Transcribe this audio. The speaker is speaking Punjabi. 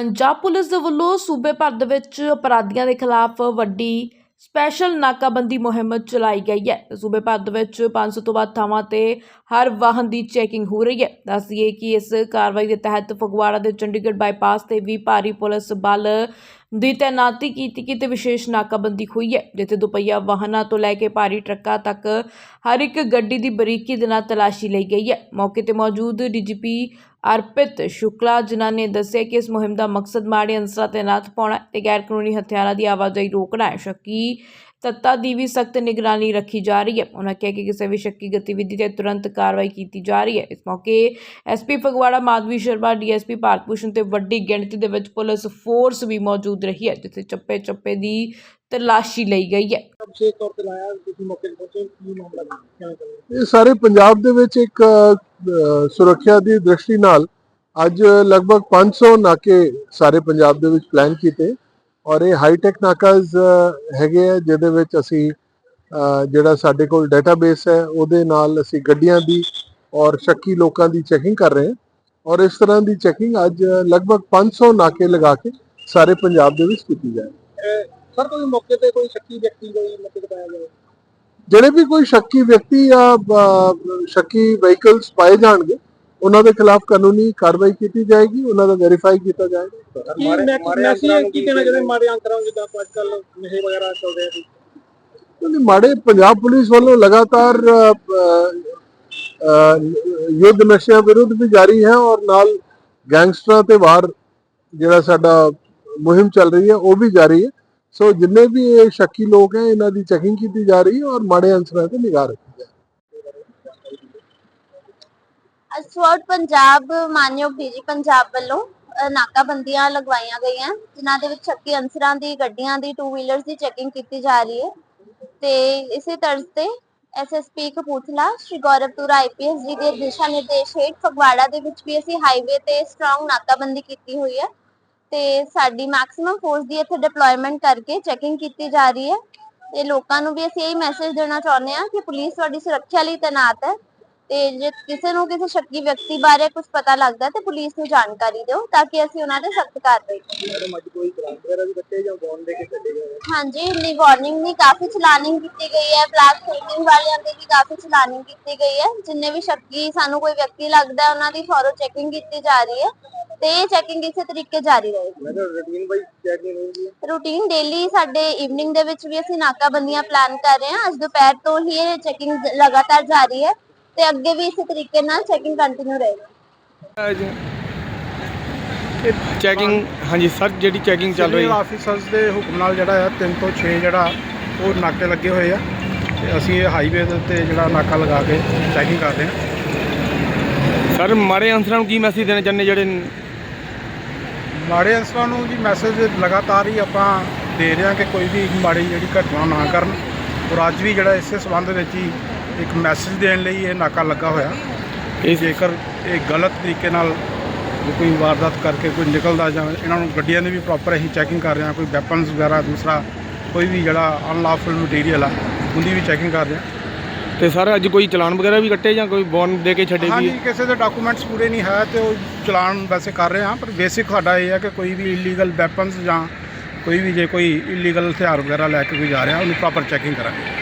ਪੰਜਾਬ ਪੁਲਿਸ ਦੇ ਵੱਲੋਂ ਸੂਬੇ ਭਰ ਦੇ ਵਿੱਚ ਅਪਰਾਧੀਆਂ ਦੇ ਖਿਲਾਫ ਵੱਡੀ ਸਪੈਸ਼ਲ ਨਾਕਾਬੰਦੀ ਮੁਹਿੰਮ ਚਲਾਈ ਗਈ ਹੈ। ਸੂਬੇ ਭਰ ਦੇ ਵਿੱਚ 500 ਤੋਂ ਵੱਧ ਥਾਵਾਂ ਤੇ ਹਰ ਵਾਹਨ ਦੀ ਚੈਕਿੰਗ ਹੋ ਰਹੀ ਹੈ। ਦੱਸ ਦਈਏ ਕਿ ਇਸ ਕਾਰਵਾਈ ਦੇ ਤਹਿਤ ਫਗਵਾੜਾ ਦੇ ਚੰਡੀਗੜ੍ਹ ਬਾਈਪਾਸ ਤੇ ਵੀ ਭਾਰੀ ਪੁਲਿਸ ਬਲ ਦੀ ਤੈਨਾਤੀ ਕੀਤੀ ਗਈ ਤੇ ਵਿਸ਼ੇਸ਼ ਨਾਕਾਬੰਦੀ ਹੋਈ ਹੈ। ਜਿੱਥੇ ਦੁਪਹੀਆ ਵਾਹਨਾਂ ਤੋਂ ਲੈ ਕੇ ਭਾਰੀ ਟਰੱਕਾਂ ਤੱਕ ਹਰ ਇੱਕ ਗੱਡੀ ਦੀ ਬਰੀਕੀ ਦੇ ਨਾਲ ਤਲਾਸ਼ੀ ਲਈ ਗਈ ਹੈ। ਮੌਕੇ ਤੇ ਮੌਜੂਦ ਡੀਜੀਪੀ ਅਰਪਿਤ ਸ਼ੁਕਲਾ ਜਿਨ੍ਹਾਂ ਨੇ ਦੱਸਿਆ ਕਿ ਇਸ ਮੁਹਿੰਮ ਦਾ ਮਕਸਦ ਮਾੜੇ ਅੰਸਰਾਂ ਤੇ ਨੱਥ ਪਾਉਣਾ ਹੈ ਤੇ ਗੈਰ ਕਾਨੂੰਨੀ ਹਥਿਆਰਾਂ ਦੀ ਆਵਾਜਾਈ ਰੋਕਣਾ ਹੈ। ਸ਼ੱਕੀ ਤੱਤਾਂ ਦੀ ਵੀ ਸਖਤ ਨਿਗਰਾਨੀ ਰੱਖੀ ਜਾ ਰਹੀ ਹੈ। ਉਹਨਾਂ ਕਿਹਾ ਕਿ ਕਿਸੇ ਵੀ ਸ਼ੱਕੀ ਗਤੀਵਿਧੀ ਤੇ ਤੁਰੰਤ ਕਾਰਵਾਈ ਕੀਤੀ ਜਾ ਰਹੀ ਹੈ। ਇਸ ਮੌਕੇ ਐਸਪੀ ਫਗਵਾੜਾ ਮਾਧਵੀ ਸ਼ਰਮਾ ਡੀਐਸਪੀ ਭਾਰਤ ਭੂਸ਼ਣ ਤੇ ਵੱਡੀ ਗਿਣਤੀ ਦੇ ਵਿੱਚ ਪੁਲਿਸ ਫੋਰਸ ਵੀ ਮੌਜੂਦ ਰਹੀ ਹੈ ਜਿੱਥੇ ਚੱਪੇ ਚੱਪੇ ਦੀ ਤਲਾਸ਼ੀ ਲਈ ਗਈ ਹੈ। ਇਹ ਸਾਰੇ ਪੰਜਾਬ ਦੇ ਵਿੱਚ ਇੱਕ ਸੁਰੱਖਿਆ ਦੀ ਦ੍ਰਿਸ਼ਟੀ ਨਾਲ ਅੱਜ ਲਗਭਗ 500 ਨਾਕੇ ਸਾਰੇ ਪੰਜਾਬ ਦੇ ਵਿੱਚ ਪਲਾਨ ਕੀਤੇ। ਔਰ ਇਹ ਹਾਈਟੈਕ ਨਾਕਾਜ਼ ਅ, ਹੈਗੇ ਆ ਜਿਹਦੇ ਵਿੱਚ ਅਸੀਂ ਜਿਹੜਾ ਸਾਡੇ ਕੋਲ ਡਾਟਾਬੇਸ ਹੈ ਉਹਦੇ ਨਾਲ ਅਸੀਂ ਗੱਡੀਆਂ ਦੀ ਔਰ ਸ਼ੱਕੀ ਲੋਕਾਂ ਦੀ ਚੈਕਿੰਗ ਕਰ ਰਹੇ ਹਾਂ। ਔਰ ਇਸ ਤਰ੍ਹਾਂ ਦੀ ਚੈਕਿੰਗ ਅੱਜ ਲਗਭਗ 500 ਨਾਕੇ ਲਗਾ ਕੇ ਸਾਰੇ ਪੰਜਾਬ ਦੇ ਵਿੱਚ ਕੀਤੀ ਜਾਏ ਸਰ ਕੋਈ ਮੌਕੇ ਤੇ ਕੋਈ ਸ਼ੱਕੀ ਵਿਅਕਤੀ ਕੋਈ ਤੇ ਪਾਇਆ ਜਾਵੇ? ਜਿਹੜੇ ਵੀ ਕੋਈ ਸ਼ੱਕੀ ਵਿਅਕਤੀ ਜਾਂ ਸ਼ੱਕੀ ਵਹੀਕਲਸ ਪਾਏ ਜਾਣਗੇ ਉਹਨਾਂ ਦੇ ਖਿਲਾਫ ਕਾਨੂੰਨੀ ਕਾਰਵਾਈ ਕੀਤੀ ਜਾਏਗੀ ਉਹਨਾਂ ਦਾ ਵੈਰੀਫਾਈ ਕੀਤਾ ਜਾਏਗਾ। ਕੀ ਮੈਸੇਜ ਕੀ ਕਹਿਣਾ ਚਾਹੁੰਦੇ? ਮਾੜੇ ਅੰਤਰਾਂ ਨੂੰ ਜਿੱਦਾਂ ਅੱਜ ਕੱਲ ਨਸ਼ੇ ਵਗੈਰਾ ਚੱਲਦੇ ਆ ਕਿਉਂਕਿ ਮਾੜੇ ਪੰਜਾਬ ਪੁਲਿਸ ਵੱਲੋਂ ਲਗਾਤਾਰ ਯੁੱਧ ਨਸ਼ਿਆਂ ਵਿਰੁੱਧ ਵੀ ਜਾਰੀ ਹੈ ਔਰ ਨਾਲ ਗੈਂਗਸਟਰਾਂ ਤੇ ਵਾਰ ਜਿਹੜਾ ਸਾਡਾ ਮੁਹਿੰਮ ਚੱਲ ਰਹੀ ਹੈ ਉਹ ਵੀ ਜਾਰੀ ਹੈ। ਸੋ ਜਿੰਨੇ ਵੀ ਇਹ ਸ਼ੱਕੀ ਲੋਕ ਹੈ ਇਹਨਾਂ ਦੀ ਚੈਕਿੰਗ ਕੀਤੀ ਜਾ ਰਹੀ ਹੈ ਔਰ ਮਾੜੇ ਅੰਸਰਾਂ ਤੇ ਨਿਗਾਹ ਰੱਖੀ ਜਾ ਰਹੀ ਹੈ। ਅਸਵਰਡ ਪੰਜਾਬ ਮਾਨਯੋਗ ਡੀਜੀ ਪੰਜਾਬ ਵੱਲੋਂ ਅ, ਨਾਕਾਬੰਦੀਆਂ ਲਗਵਾਈਆਂ ਗਈਆਂ ਜਿਨ੍ਹਾਂ ਦੇ ਵਿੱਚ ਸ਼ੱਕੀ ਅਨਸਰਾਂ ਦੀ ਗੱਡੀਆਂ ਦੀ ਟੂ ਵੀਲਰਸ ਦੀ ਚੈਕਿੰਗ ਕੀਤੀ ਜਾ ਰਹੀ ਹੈ। ਤੇ ਇਸੇ ਤਰ੍ਹਾਂ ਤੇ ਐਸਐਸਪੀ ਕਪੂਰਥਲਾ ਸ਼੍ਰੀ ਗੌਰਵ ਆਈਪੀਐਸ ਜੀ ਦੇ ਦਿਸ਼ਾ ਨਿਰਦੇਸ਼ ਹੇਠ ਫਗਵਾੜਾ ਦੇ ਵਿੱਚ ਵੀ ਅਸੀਂ ਹਾਈਵੇ ਤੇ ਸਟਰੋਂਗ ਨਾਕਾਬੰਦੀ ਕੀਤੀ ਹੋਈ ਹੈ। ਤੇ ਸਾਡੀ ਮੈਕਸਿਮਮ ਫੋਰਸ ਦੀ ਇੱਥੇ ਡਿਪਲੋਇਮੈਂਟ ਕਰਕੇ ਚੈਕਿੰਗ ਕੀਤੀ ਜਾ ਰਹੀ ਹੈ। ਤੇ ਲੋਕਾਂ ਨੂੰ ਵੀ ਅਸੀਂ ਇਹ ਮੈਸੇਜ ਦੇਣਾ ਚਾਹੁੰਦੇ ਹਾਂ ਕਿ ਪੁਲਿਸ ਤੁਹਾਡੀ ਸੁਰੱਖਿਆ ਲਈ ਤੈਨਾਤ ਹੈ। ਤੇ ਜੇ ਕਿਸੇ ਨੂੰ ਕਿਸੇ ਸ਼ੱਕੀ ਵਿਅਕਤੀ ਬਾਰੇ ਕੁਝ ਪਤਾ ਲੱਗਦਾ ਹੈ ਤੇ ਪੁਲਿਸ ਨੂੰ ਜਾਣਕਾਰੀ ਦਿਓ ਤਾਂ ਕਿ ਅਸੀਂ ਉਹਨਾਂ ਤੇ ਸਖਤ ਕਾਰਵਾਈ ਕਰੀਏ। ਮੈਡਮ ਅੱਜ ਕੋਈ ਕਲਾਸ ਵਗੈਰਾ ਵੀ ਕੱਟੇ ਜਾਂ ਬੌਨ ਦੇ ਕੇ ਕੱਟੇ ਗਏ? ਹਾਂਜੀ ਇੰਨੀ ਵਾਰਨਿੰਗ ਦੀ ਕਾਫੀ ਚਲਾਨਿੰਗ ਕੀਤੀ ਗਈ ਹੈ। ਬਲੈਕ ਫਿਲਟਿੰਗ ਵਾਲਿਆਂ ਦੀ ਵੀ ਕਾਫੀ ਚਲਾਨਿੰਗ ਕੀਤੀ ਗਈ ਹੈ। ਜਿੰਨੇ ਵੀ ਸ਼ੱਕੀ ਸਾਨੂੰ ਕੋਈ ਵਿਅਕਤੀ ਲੱਗਦਾ ਹੈ ਉਹਨਾਂ ਦੀ ਫੋਰੋ ਚੈਕਿੰਗ ਕੀਤੀ ਜਾ ਰਹੀ ਹੈ ਤੇ ਇਹ ਚੈਕਿੰਗ ਇਸੇ ਤਰੀਕੇ ਜਾਰੀ ਰਹੇਗੀ। ਮੈਂ ਤਾਂ ਰੂਟੀਨ ਬਾਈ ਚੈਕਿੰਗ ਹੋਊਗੀ? ਰੂਟੀਨ ਡੇਲੀ ਸਾਡੇ ਈਵਨਿੰਗ ਦੇ ਵਿੱਚ ਵੀ ਅਸੀਂ ਨਾਕਾਬੰਦੀਆਂ ਪਲਾਨ ਕਰ ਰਹੇ ਹਾਂ। ਅੱਜ ਦੁਪਹਿਰ ਤੋਂ ਹੀ ਇਹ ਚੈਕਿੰਗ ਲਗਾਤਾਰ ਜਾਰੀ ਹੈ। ਤੇ ਅੱਗੇ ਵੀ ਇਸੇ ਤਰੀਕੇ ਨਾਲ ਚੈਕਿੰਗ ਕੰਟੀਨਿਊ ਰਹੇਗੀ। ਚੈਕਿੰਗ ਹਾਂਜੀ ਸਰ ਜਿਹੜੀ ਚੈਕਿੰਗ ਚੱਲ ਰਹੀ ਆਫੀਸਰਸ ਦੇ ਹੁਕਮ ਨਾਲ ਜਿਹੜਾ ਆ 3 ਤੋਂ 6 ਜਿਹੜਾ ਉਹ ਨਾਕੇ ਲੱਗੇ ਹੋਏ ਆ। ਤੇ ਅਸੀਂ ਇਹ ਹਾਈਵੇ ਦੇ ਉੱਤੇ ਜਿਹੜਾ ਨਾਕਾ ਲਗਾ ਕੇ ਚੈਕਿੰਗ ਕਰਦੇ ਹਾਂ। ਸਰ ਮਾੜੇ ਅਨਸਰਾਂ ਨੂੰ ਕੀ ਮੈਸੇਜ ਦੇਣਾ ਚਾਹੁੰਦੇ ਜਿਹੜੇ ਮਾੜੇ ਅਨਸਰਾਂ ਨੂੰ ਜੀ ਮੈਸੇਜ ਲਗਾਤਾਰ ਹੀ ਆਪਾਂ ਦੇ ਰਹੇ ਹਾਂ ਕਿ ਕੋਈ ਵੀ ਮਾੜੀ ਜਿਹੜੀ ਘਟਨਾ ਨਾ ਕਰਨ। ਔਰ ਅੱਜ ਵੀ ਜਿਹੜਾ ਇਸੇ ਸਬੰਧ ਵਿੱਚ ਹੀ ਇੱਕ ਮੈਸੇਜ ਦੇਣ ਲਈ ਇਹ ਨਾਕਾ ਲੱਗਾ ਹੋਇਆ। ਇਹ ਜੇਕਰ ਇਹ ਗਲਤ ਤਰੀਕੇ ਨਾਲ ਜੇ ਕੋਈ ਵਾਰਦਾਤ ਕਰਕੇ ਕੋਈ ਨਿਕਲਦਾ ਜਾਂ ਇਹਨਾਂ ਨੂੰ ਗੱਡੀਆਂ ਦੀ ਵੀ ਪ੍ਰੋਪਰ ਅਸੀਂ ਚੈਕਿੰਗ ਕਰ ਰਹੇ ਹਾਂ ਕੋਈ ਵੈਪਨਸ ਵਗੈਰਾ ਦੂਸਰਾ ਕੋਈ ਵੀ ਜਿਹੜਾ ਅਨਲਾਫੁਲ ਮਟੀਰੀਅਲ ਆ ਉਹਦੀ ਵੀ ਚੈਕਿੰਗ ਕਰ ਰਹੇ ਹਾਂ। ਤੇ ਸਰ ਅੱਜ ਕੋਈ ਚਲਾਨ ਵਗੈਰਾ ਵੀ ਕੱਟੇ ਜਾਂ ਕੋਈ ਬੌਨ ਦੇ ਕੇ ਛੱਡੇ ਹਾਂਜੀ ਵੀ? ਕਿਸੇ ਦੇ ਡਾਕੂਮੈਂਟਸ ਪੂਰੇ ਨਹੀਂ ਹੈ ਤੇ ਉਹ ਚਲਾਨ ਵੈਸੇ ਕਰ ਰਹੇ ਹਾਂ ਪਰ ਬੇਸਿਕ ਸਾਡਾ ਇਹ ਹੈ ਕਿ ਕੋਈ ਵੀ ਇਲੀਗਲ ਵੈਪਨਸ ਜਾਂ ਕੋਈ ਵੀ ਜੇ ਕੋਈ ਇਲੀਗਲ ਹਥਿਆਰ ਵਗੈਰਾ ਲੈ ਕੇ ਕੋਈ ਜਾ ਰਿਹਾ ਉਹਨੂੰ ਪ੍ਰੋਪਰ ਚੈਕਿੰਗ ਕਰਾਂਗੇ।